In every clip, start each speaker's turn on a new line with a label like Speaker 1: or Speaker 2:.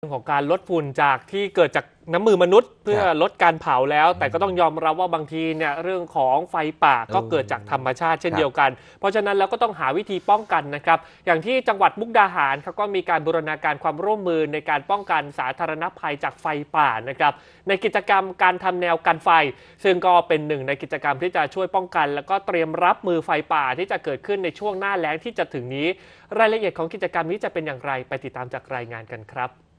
Speaker 1: เรื่องของการลดฝุ่นจากที่เกิดจากน้ำมือมนุษย์ เพื่อ
Speaker 2: ครับ
Speaker 1: ลดการเผาแล้ว แต่ก็ต้องยอมรับว่าบางทีเนี่ยเรื่องของไฟป่าก็
Speaker 2: เออ
Speaker 1: เกิดจากธรรมชาติเช่น
Speaker 2: ครับ
Speaker 1: เดียวกัน เพราะฉะนั้นเราก็ต้องหาวิธีป้องกันนะครับ อย่างที่จังหวัดมุกดาหารเขาก็มีการบูรณาการความร่วมมือในการป้องกันสาธารณภัยจากไฟป่านะครับในกิจกรรมการทำแนวกันไฟ ซึ่งก็เป็นหนึ่งในกิจกรรมที่จะช่วยป้องกัน แล้วก็เตรียมรับมือไฟป่าที่จะเกิดขึ้นในช่วงหน้าแล้งที่จะถึงนี้ รายละเอียดของกิจกรรมนี้จะเป็นอย่างไรไปติดตามจากรายงานกันครับ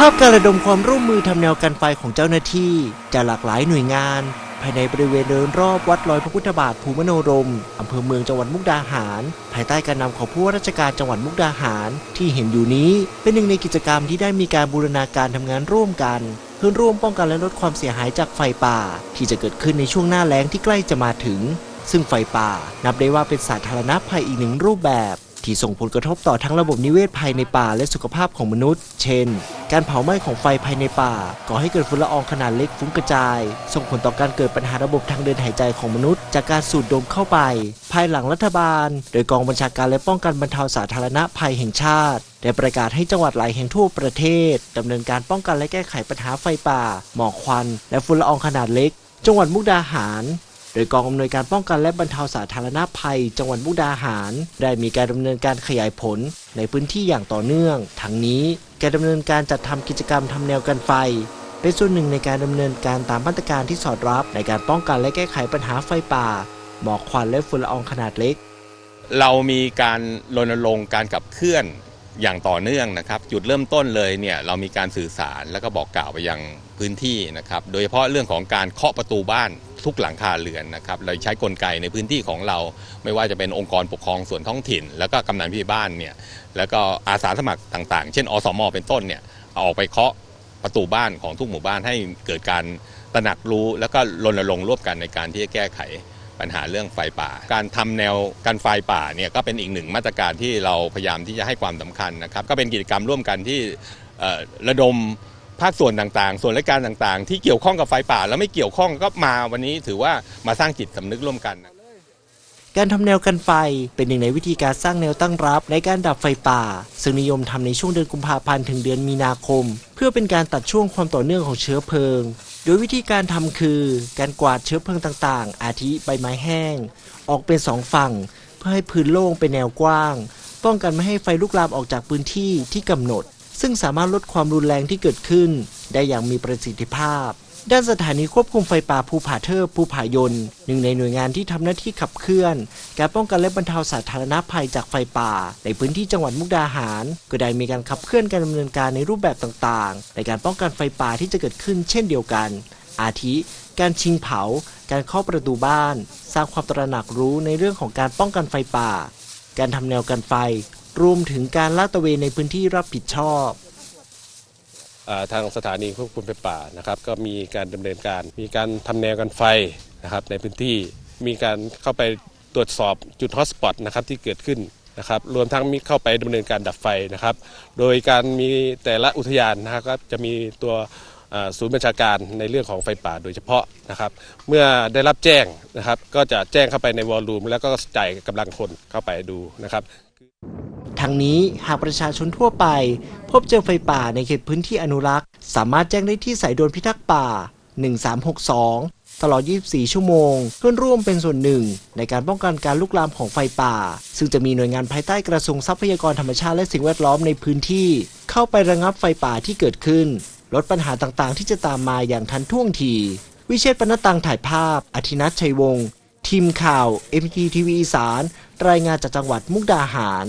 Speaker 3: ภาพการระดมความร่วมมือทำแนวกันไฟของเจ้าหน้าที่จากหลากหลายหน่วยงาน ภายในบริเวณเดินรอบวัดลอยพระพุทธบาทภูมิโนรมอำเภอเมืองจังหวัดมุกดาหาร ภายใต้การนำของผู้ว่าราชการจังหวัดมุกดาหาร ที่เห็นอยู่นี้เป็นหนึ่งในกิจกรรมที่ได้มีการบูรณาการทำงานร่วมกันเพื่อร่วมป้องกันและลดความเสียหายจากไฟป่า ที่จะเกิดขึ้นในช่วงหน้าแล้งที่ใกล้จะมาถึง ซึ่งไฟป่า นับได้ว่าเป็นสาธารณภัยอีกหนึ่งรูปแบบ ที่ส่งผลกระทบต่อทั้งระบบนิเวศภายในป่าและสุขภาพของมนุษย์ เช่น การเผาไหม้ของไฟภายในป่า ก่อให้เกิดฝุ่นละอองขนาดเล็กฟุ้งกระจาย ส่งผลต่อการเกิดปัญหาระบบทางเดินหายใจของมนุษย์ จากการสูดดมเข้าไป ภายหลังรัฐบาล โดยกองบัญชาการและป้องกันบรรเทาสาธารณภัยแห่งชาติได้ประกาศให้จังหวัดหลายแห่งทั่วประเทศดำเนินการป้องกันและแก้ไขปัญหาไฟป่า หมอกควัน และฝุ่นละอองขนาดเล็ก จังหวัดมุกดาหาร โดยกองอำนวยการป้องกันและบรรเทาสาธารณภัย จังหวัดมุกดาหาร ได้มีการดำเนินการขยายผลในพื้นที่อย่างต่อเนื่อง ทั้งนี้การดำเนินการจัดทำกิจกรรมทำแนวกันไฟเป็นส่วนหนึ่งในการดำเนินการตามมาตรการที่สอดรับในการป้องกันและแก้ไขปัญหาไฟป่า หมอกควันและฝุ่นละอองขนาดเล็ก
Speaker 2: เรามีการรณรงค์การขับเคลื่อนอย่างต่อเนื่องนะครับ จุดเริ่มต้นเลยเนี่ยเรามีการสื่อสารแล้วก็บอกกล่าวไปยังพื้นที่นะครับ โดยเฉพาะเรื่องของการเคาะประตูบ้าน ทุกหลังคาเรือนนะครับเราใช้กลไกในพื้นที่ของเรา ไม่ว่าจะเป็นองค์กรปกครองส่วนท้องถิ่น แล้วก็กำนันผู้ใหญ่บ้านเนี่ยแล้วก็อาสาสมัครต่างๆ เช่นอสมเป็นต้นเนี่ยเอาออกไปเคาะประตูบ้านของทุกหมู่บ้านให้เกิดการตระหนักรู้แล้วก็รณรงค์ร่วมกันในการที่จะแก้ไขปัญหาเรื่องไฟป่า การทำแนวกันไฟป่าเนี่ยก็เป็นอีกหนึ่งมาตรการที่เราพยายามที่จะให้ความสำคัญนะครับ ก็เป็นกิจกรรมร่วมกันที่ระดม ภาคส่วนต่างๆ ส่วนราชการต่างๆ ที่เกี่ยวข้องกับไฟป่า แล้วไม่เกี่ยวข้องก็มาวันนี้ถือว่ามาสร้างจิตสำนึกร่วมกัน
Speaker 3: การทำแนวกันไฟเป็นหนึ่งในวิธีการสร้างแนวตั้งรับในการดับไฟป่า ซึ่งนิยมทำในช่วงเดือนกุมภาพันธ์ถึงเดือนมีนาคม เพื่อเป็นการตัดช่วงความต่อเนื่องของเชื้อเพลิง โดยวิธีการทำคือ การกวาดเชื้อเพลิงต่างๆ อาทิใบไม้แห้ง ออกเป็นสองฝั่ง เพื่อให้พื้นโล่งเป็นแนวกว้าง ป้องกันไม่ให้ไฟลุกลามออกจากพื้นที่ที่กำหนด ซึ่งสามารถลดความรุนแรงที่เกิดขึ้น ได้อย่างมีประสิทธิภาพ ด้านสถานีควบคุมไฟป่าภูผาเทิบภูผายนหนึ่งในหน่วยงานที่ทำหน้าที่ขับเคลื่อน การป้องกันและบรรเทาสาธารณภัยจากไฟป่า ในพื้นที่จังหวัดมุกดาหาร ก็ได้มีการขับเคลื่อนการดำเนินการในรูปแบบต่างๆ ในการป้องกันไฟป่าที่จะเกิดขึ้นเช่นเดียวกัน อาทิ การชิงเผา การเคาประตูบ้าน สร้างความตระหนักรู้ในเรื่องของการป้องกันไฟป่า การทำแนวกันไฟ รวมถึงการลาดตระเวนในพื้นที่รับผิดชอบ
Speaker 4: ทางสถานีควบคุมไฟป่านะครับก็มีการดำเนินการ มีการทำแนวกันไฟนะครับในพื้นที่มีการเข้าไปตรวจสอบจุดฮอตสปอตนะครับที่เกิดขึ้นนะครับรวมทั้งมีเข้าไปดำเนินการดับไฟนะครับ โดยการมีแต่ละอุทยานนะครับจะมีตัวศูนย์บัญชาการในเรื่องของไฟป่าโดยเฉพาะนะครับ เมื่อได้รับแจ้งนะครับ ก็จะแจ้งเข้าไปในวอลลุ่มแล้วก็จ่ายกำลังคนเข้าไปดูนะครับ
Speaker 3: ทั้งนี้หากประชาชนทั่วไป พบเจอไฟป่าในเขตพื้นที่อนุรักษ์ สามารถแจ้งได้ที่สายด่วนพิทักษ์ป่า 1362 ตลอด 24 ชั่วโมง เพื่อร่วมเป็นส่วนหนึ่ง ในการป้องกันการลุกลามของไฟป่า ซึ่งจะมีหน่วยงานภายใต้กระทรวงทรัพยากรธรรมชาติและสิ่งแวดล้อมในพื้นที่ เข้าไประงับไฟป่าที่เกิดขึ้น ลดปัญหาต่างๆ ที่จะตามมาอย่างทันท่วงที วิเชษปนตังถ่ายภาพอธินัทชัยวงศ์ทีมข่าว MTTV อีสาน รายงานจากจังหวัดมุกดาหาร